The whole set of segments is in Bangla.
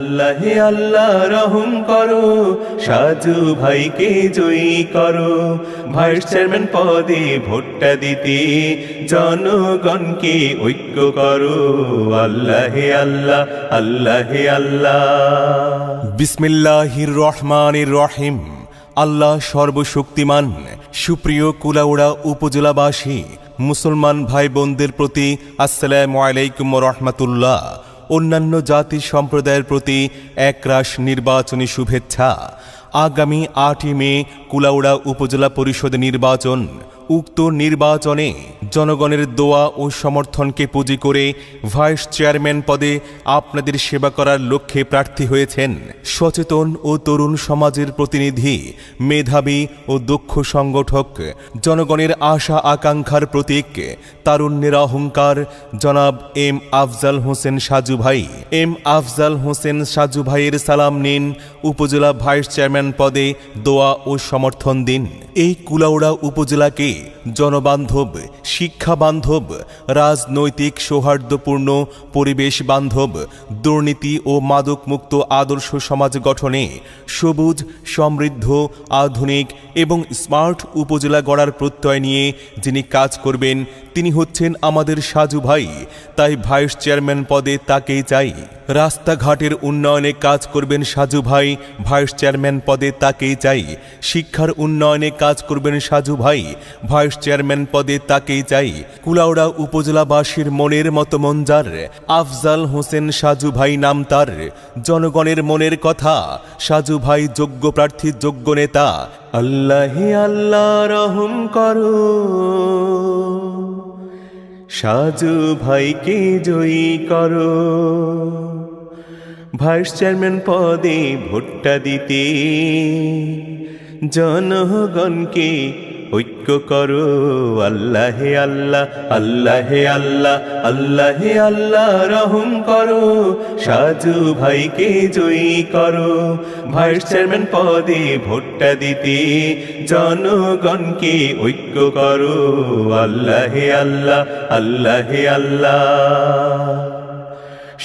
আল্লাহে আল্লাহ রহম করো, সাজু ভাইকে জয়ী করো। ভাইস চেয়ারম্যান পদে ভোটটা দিতে জনগণকে ঐক্য করো। আল্লাহে আল্লাহ আল্লাহে আল্লাহ। বিসমিল্লাহির রহমানির রহিম। আল্লাহ সর্বশক্তিমান, সুপ্রিয় কুলাউড়া উপজেলাবাসী, মুসলমান ভাই বোনদের প্রতি আসসালামু আলাইকুম রহমাতুল্লাহ। অন্যান্য জাতি সম্প্রদায়ের প্রতি একরাশ নির্বাচনী শুভেচ্ছা। আগামী আটই মে কুলাউড়া উপজেলা পরিষদ নির্বাচন। উক্ত নির্বাচনে জনগণের দোয়া ও সমর্থনকে পুঁজি করে ভাইস চেয়ারম্যান পদে আপনাদের সেবা করার লক্ষ্যে প্রার্থী হয়েছেন সচেতন ও তরুণ সমাজের প্রতিনিধি, মেধাবী ও দক্ষ সংগঠক, জনগণের আশা আকাঙ্ক্ষার প্রতীক, তারুণ্যের অহংকার, জনাব এম আফজাল হোসেন সাজু ভাই। এম আফজাল হোসেন সাজু ভাইয়ের সালাম নিন, উপজেলা ভাইস চেয়ারম্যান পদে দোয়া ও সমর্থন দিন। এই কুলাউড়া উপজেলাকে জনবান্ধব শিক্ষা বান্ধব রাজনৈতিক সৌহার্দ্যপূর্ণ পরিবেশ বান্ধব দুর্নীতি ও মাদকমুক্ত আদর্শ সমাজ গঠনে সবুজ, সমৃদ্ধ, আধুনিক এবং স্মার্ট উপজেলা গড়ার প্রত্যয় নিয়ে যিনি কাজ করবেন, তিনি হচ্ছেন আমাদের সাজু ভাই। তাই ভাইস চেয়ারম্যান পদে তাকেই চাই। রাস্তাঘাটের উন্নয়নে কাজ করবেন সাজু ভাই, ভাইস চেয়ারম্যান পদে তাকেই চাই। শিক্ষার উন্নয়নে কাজ করবেন সাজু ভাই, ভাইস চেয়ারম্যান পদে তাকেই চাই। কুলাউড়া উপজেলাবাসীর মনের মতো মঞ্জার আফজাল হোসেন সাজু ভাই নাম তার। জনগণের মনের কথা, সাজু ভাই যোগ্য প্রার্থী, যোগ্য নেতা। আল্লাহে আল্লাহ রহম করো। সাজু ভাইকে জয়ী করো। ভাইস চেয়ারম্যান পদে ভোটটা দিতে জনগণকে ঐক্য করো, আল্লাহে আল্লাহ আল্লাহে আল্লাহ আল্লাহে আল্লাহ, রহম করো, সাজু ভাইকে জয়ী করো। ভাইস চেয়ারম্যান পদে ভোটটা দিতে জনগণকে ঐক্য করো, আল্লাহে আল্লাহ আল্লাহে আল্লাহ।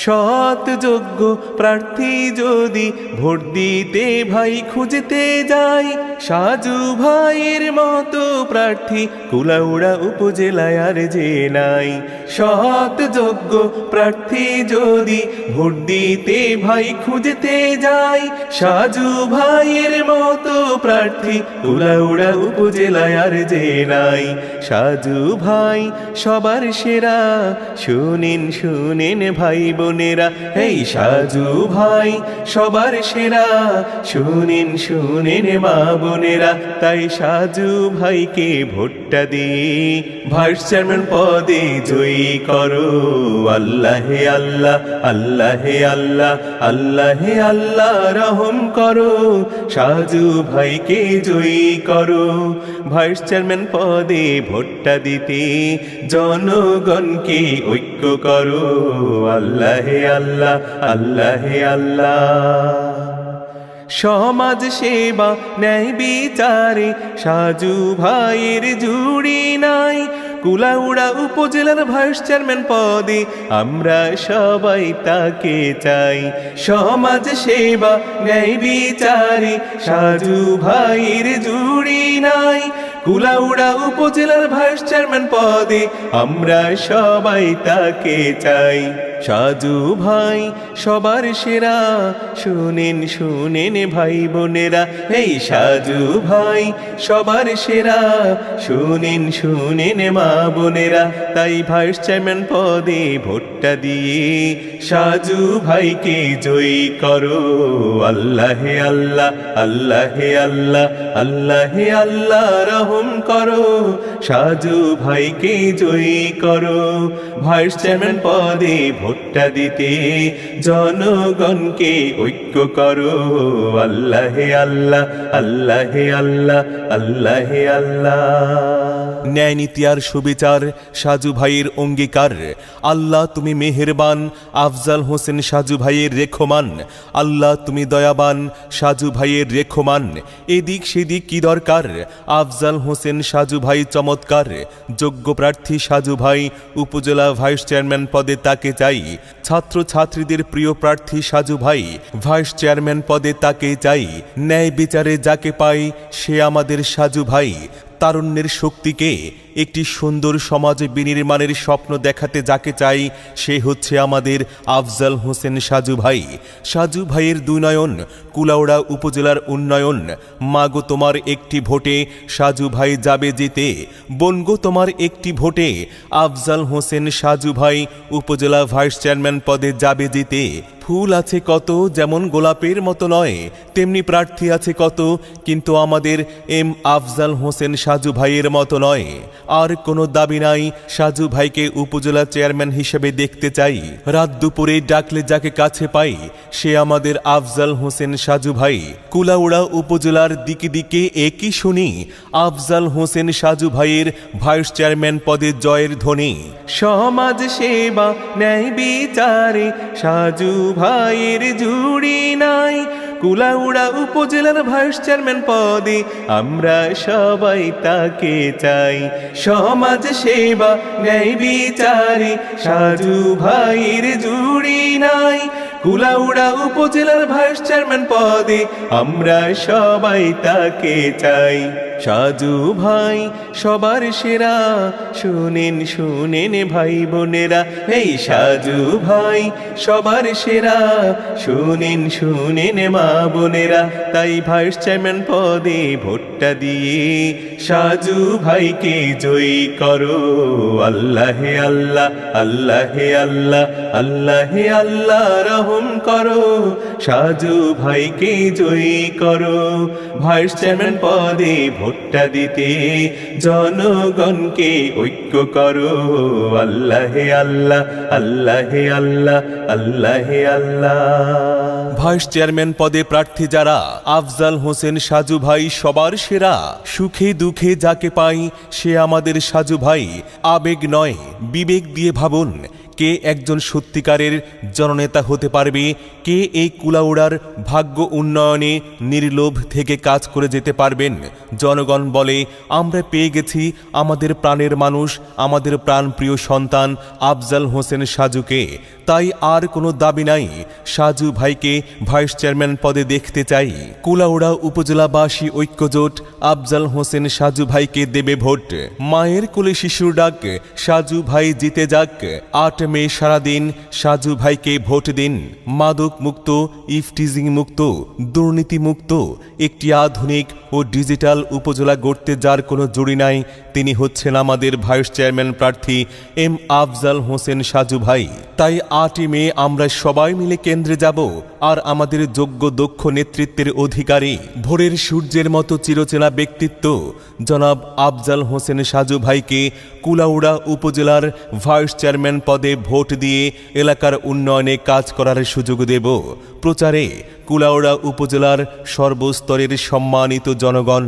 সৎ যোগ্য প্রার্থী যদি ভোট দিতে ভাই খুঁজতে যাই সাজু ভাইয়ের মতো প্রার্থী কুলাউড়া উপজেলায় আর যে নাই। সৎ যোগ্য প্রার্থী যদি ভোট দিতে ভাই খুঁজতে যাই সাজু ভাইয়ের মতো প্রার্থী কুলাউড়া উপজেলায় আর যে নাই। সাজু ভাই সবার সেরা, শুনিন শুনিন ভাই বোনেরা, এই সাজু ভাই সবার সেরা, শুনিন শুনিন মা বোনেরা তাই সাজু ভাইকে ভোটটা দিয়ে ভাইস চেয়ারম্যান পদে জয়ী করো। আল্লাহে আল্লাহ আল্লাহে আল্লাহ আল্লাহে আল্লাহ, রহম করো। সাজু ভাইকে জয়ী করো। ভাইস চেয়ারম্যান পদে ভোটটা দিতে জনগণকে ঐক্য করো। আল্লাহে আল্লাহ আল্লাহে আল্লাহ। সমাজ সেবা ন্যায় বিচারে। সাজু ভাইয়ের জুড়ি নাই। কুলাউড়া উপজেলার ভাইস চেয়ারম্যান পদে আমরা সবাই তাকে চাই। সমাজ সেবা ন্যায় বিচারে। সাজু ভাইয়ের জুড়ি নাই। কুলাউড়া উপজেলার ভাইস চেয়ারম্যান পদে আমরা সবাই তাকে চাই। সাজু ভাই, সবার সেরা। শুনেন শুনেন ভাই বোনেরা, এই সাজু ভাই, সবার সেরা। শুনেন শুনেন মা বোনেরা, তাই ভাইস চেয়ারম্যান পদে ভোটটা দিয়ে সাজু ভাইকে জয়ী করো। আল্লাহে আল্লাহ আল্লাহে আল্লাহ আল্লাহে আল্লাহ রহম করো। সাজু ভাইকে জয়ী করো। ভাইস চেয়ারম্যান পদে ভোটটা দিতে জনগণকে ঐক্য করো। আল্লাহে আল্লাহ আল্লাহে আল্লাহ আল্লাহে আল্লাহ। ন্যায় নীতি আর সুবিচার সাজু ভাইয়ের অঙ্গীকার। আল্লাহ তুমি মেহেরবান, আফজাল হোসেন সাজু ভাইয়ের রেখমান। আল্লাহ তুমি দয়াবান, সাজু ভাইয়ের রেখমান। এদিক সেদিক কি দরকার? আফজাল হোসেন সাজু ভাই চমৎকার। যোগ্য প্রার্থী সাজু ভাই উপজেলা ভাইস চেয়ারম্যান পদে তাকে চাই। ছাত্র ছাত্রীদের প্রিয় প্রার্থী সাজু ভাই ভাইস চেয়ারম্যান পদে তাকে চাই। ন্যায় বিচারে যাকে পাই সে আমাদের সাজু ভাই। তারুণ্যের শক্তিকে একটি সুন্দর সমাজ বিনির্মাণের স্বপ্ন দেখাতে যাকে চাই, সে হচ্ছে আমাদের আফজাল হোসেন সাজু ভাই। সাজু ভাইয়ের দুই নয়ন, কুলাউড়া উপজেলার উন্নয়ন। মাগো তোমার একটি ভোটে সাজু ভাই যাবে জিতে। বনগো তোমার একটি ভোটে আফজাল হোসেন সাজু ভাই উপজেলা ভাইস চেয়ারম্যান পদে যাবে জিতে। ফুল আছে কত যেমন গোলাপের মতো নয়, তেমনি প্রার্থী আছে কত, কিন্তু আমাদের এম আফজাল হোসেন সাজু ভাইয়ের মতো নয়। আর কোনো দাবি নাই। সাজু ভাইকে উপজেলা চেয়ারম্যান হিসেবে দেখতে চাই। রাত দুপুরে ডাকলে যাকে কাছে পাই, সে আমাদের আফজাল হোসেন সাজু ভাই। কুলাউড়া উপজেলার দিকে দিকে একই শুনি, আফজাল হোসেন সাজু ভাইয়ের ভাইস চেয়ারম্যান পদে জয়ের ধ্বনি। সমাজ সেবা, ন্যায় বিচারে, সাজু ভাইয়ের জুড়ি নাই। কুলাউড়া উপজেলার ভাইস চেয়ারম্যান পদে আমরা সবাই তাকে চাই। সমাজ সেবা, ন্যায় বিচারে সাজু ভাইয়ের জুড়ি নাই। কুলাউড়া উপজেলার ভাইস চেয়ারম্যান পদে আমরা সবাই তাকে চাই। সাজু ভাই, সবার সেরা। শুনেন শুনেন ভাই বোনেরা, এই সাজু ভাই, সবার সেরা। শুনেন শুনেন মা বোনেরা, তাই ভাইস চেয়ারম্যান পদে ভোটটা দিয়ে সাজু ভাইকে জয়ী করো। আল্লাহে আল্লাহ আল্লাহে আল্লাহ আল্লাহে আল্লাহ, রহম করো। সাজু ভাইকে জয়ী করো। ভাইস চেয়ারম্যান পদে ভোটটা দিতে জনগণকে ঐক্য করো। আল্লাহে আল্লাহ আল্লাহে আল্লাহ আল্লাহে আল্লাহ। ভাইস চেয়ারম্যান পদে প্রার্থী যারা, আফজাল হোসেন সাজু ভাই সবার সেরা। সুখে দুঃখে যাকে পাই, সে আমাদের সাজু ভাই। আবেগ নয়, বিবেক দিয়ে ভাবুন কে একজন সত্যিকারের জননেতা হতে পারবে? কে এই কুলাউড়ার ভাগ্য উন্নয়নে নির্লোভ থেকে কাজ করে যেতে পারবেন? জনগণ বলে, আমরা পেয়ে গেছি আমাদের প্রাণের মানুষ, আমাদের প্রাণপ্রিয় সন্তান আফজাল হোসেন সাজুকে। তাই আর কোনো দাবি নাই। সাজু ভাইকে ভাইস চেয়ারম্যান পদে দেখতে চাই। কুলাউড়া উপজেলাবাসী ঐক্যজোট আফজাল হোসেন সাজু ভাইকে দেবে ভোট। মায়ের কোলে শিশুর ডাক, সাজু ভাই জিতে যাক। আট মে সারাদিন সাজু ভাইকে ভোট দিন। মাদক মুক্ত, ইফটিজিং মুক্ত, দুর্নীতি মুক্ত, একটি আধুনিক ও ডিজিটাল উপজেলা গড়তে যার কোনো জুড়ি নাই, তিনি হচ্ছেন আমাদের ভাইস চেয়ারম্যান প্রার্থী এম আফজাল হোসেন সাজু ভাই। তাই আটই মে আমরা সবাই মিলে কেন্দ্রে যাব আর আমাদের যোগ্য দক্ষ নেতৃত্বের অধিকারী, ভোরের সূর্যের মতো চিরচেনা ব্যক্তিত্ব, জনাব আফজাল হোসেন সাজু ভাইকে কুলাউড়া উপজেলার ভাইস চেয়ারম্যান পদে ভোট দিয়ে এলাকার উন্নয়নে কাজ করার সুযোগ দেব। প্রচারে কুলাউড়া উপজেলার সর্বস্তরের সম্মানিত জনগণ।